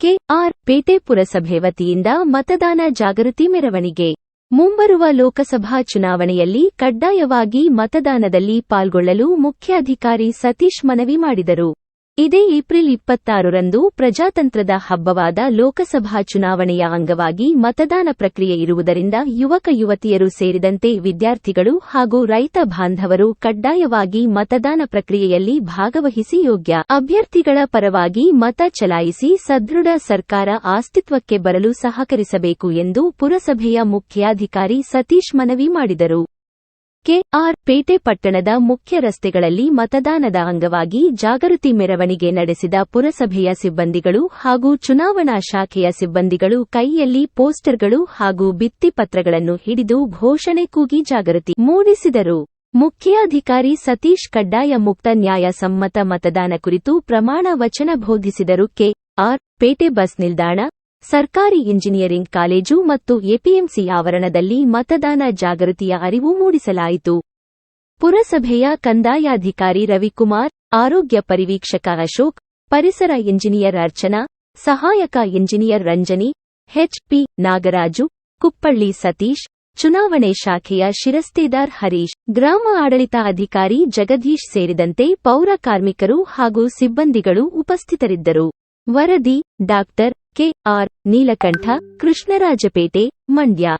K R ಪೇಟೆ ಪುರಸಭೆ ವತಿಯಿಂದ ಮತದಾನ ಜಾಗೃತಿ ಮೆರವಣಿಗೆ. ಮುಂಬರುವ ಲೋಕಸಭಾ ಚುನಾವಣೆಯಲ್ಲಿ ಕಡ್ಡಾಯವಾಗಿ ಮತದಾನದಲ್ಲಿ ಪಾಲ್ಗೊಳ್ಳಲು ಮುಖ್ಯಾಧಿಕಾರಿ ಸತೀಶ್ ಮನವಿ ಮಾಡಿದರು. ಇದೇ ಏಪ್ರಿಲ್ ಇಪ್ಪತ್ತಾರರಂದು ಪ್ರಜಾತಂತ್ರದ ಹಬ್ಬವಾದ ಲೋಕಸಭಾ ಚುನಾವಣೆಯ ಅಂಗವಾಗಿ ಮತದಾನ ಪ್ರಕ್ರಿಯೆ ಇರುವುದರಿಂದ ಯುವಕ ಯುವತಿಯರು ಸೇರಿದಂತೆ ವಿದ್ಯಾರ್ಥಿಗಳು ಹಾಗೂ ರೈತ ಬಾಂಧವರು ಕಡ್ಡಾಯವಾಗಿ ಮತದಾನ ಪ್ರಕ್ರಿಯೆಯಲ್ಲಿ ಭಾಗವಹಿಸಿ ಯೋಗ್ಯ ಅಭ್ಯರ್ಥಿಗಳ ಪರವಾಗಿ ಮತ ಚಲಾಯಿಸಿ ಸದೃಢ ಸರ್ಕಾರ ಅಸ್ತಿತ್ವಕ್ಕೆ ಬರಲು ಸಹಕರಿಸಬೇಕು ಎಂದು ಪುರಸಭೆಯ ಮುಖ್ಯಾಧಿಕಾರಿ ಸತೀಶ್ ಮನವಿ ಮಾಡಿದರು. ಕೆಆರ್ ಪೇಟೆ ಪಟ್ಟಣದ ಮುಖ್ಯ ರಸ್ತೆಗಳಲ್ಲಿ ಮತದಾನದ ಅಂಗವಾಗಿ ಜಾಗೃತಿ ಮೆರವಣಿಗೆ ನಡೆಸಿದ ಪುರಸಭೆಯ ಸಿಬ್ಬಂದಿಗಳು ಹಾಗೂ ಚುನಾವಣಾ ಶಾಖೆಯ ಸಿಬ್ಬಂದಿಗಳು ಕೈಯಲ್ಲಿ ಪೋಸ್ಟರ್ಗಳು ಹಾಗೂ ಭಿತ್ತಿಪತ್ರಗಳನ್ನು ಹಿಡಿದು ಘೋಷಣೆ ಕೂಗಿ ಜಾಗೃತಿ ಮೂಡಿಸಿದರು. ಮುಖ್ಯಾಧಿಕಾರಿ ಸತೀಶ್ ಕಡ್ಡಾಯ ಮುಕ್ತ ನ್ಯಾಯ ಸಮ್ಮತ ಮತದಾನ ಕುರಿತು ಪ್ರಮಾಣ ವಚನ ಬೋಧಿಸಿದರು. ಕೆಆರ್ ಪೇಟೆ ಬಸ್ ನಿಲ್ದಾಣ ಸರ್ಕಾರಿ ಇಂಜಿನಿಯರಿಂಗ್ ಕಾಲೇಜು ಮತ್ತು ಎಪಿಎಂಸಿ ಆವರಣದಲ್ಲಿ ಮತದಾನ ಜಾಗೃತಿಯ ಅರಿವು ಮೂಡಿಸಲಾಯಿತು. ಪುರಸಭೆಯ ಕಂದಾಯಾಧಿಕಾರಿ ರವಿಕುಮಾರ್, ಆರೋಗ್ಯ ಪರಿವೀಕ್ಷಕ ಅಶೋಕ್, ಪರಿಸರ ಇಂಜಿನಿಯರ್ ಅರ್ಚನಾ, ಸಹಾಯಕ ಇಂಜಿನಿಯರ್ ರಂಜನಿ ಎಚ್ಪಿ ನಾಗರಾಜು, ಕುಪ್ಪಳ್ಳಿ ಸತೀಶ್, ಚುನಾವಣೆ ಶಾಖೆಯ ಶಿರಸ್ತೇದಾರ್ ಹರೀಶ್, ಗ್ರಾಮ ಆಡಳಿತ ಅಧಿಕಾರಿ ಜಗದೀಶ್ ಸೇರಿದಂತೆ ಪೌರ ಕಾರ್ಮಿಕರು ಹಾಗೂ ಸಿಬ್ಬಂದಿಗಳು ಉಪಸ್ಥಿತರಿದ್ದರು. ವರದಿ, ಡಾಕ್ಟರ್ के आर नीलकंठ कृष्णराजपेटे मंड्या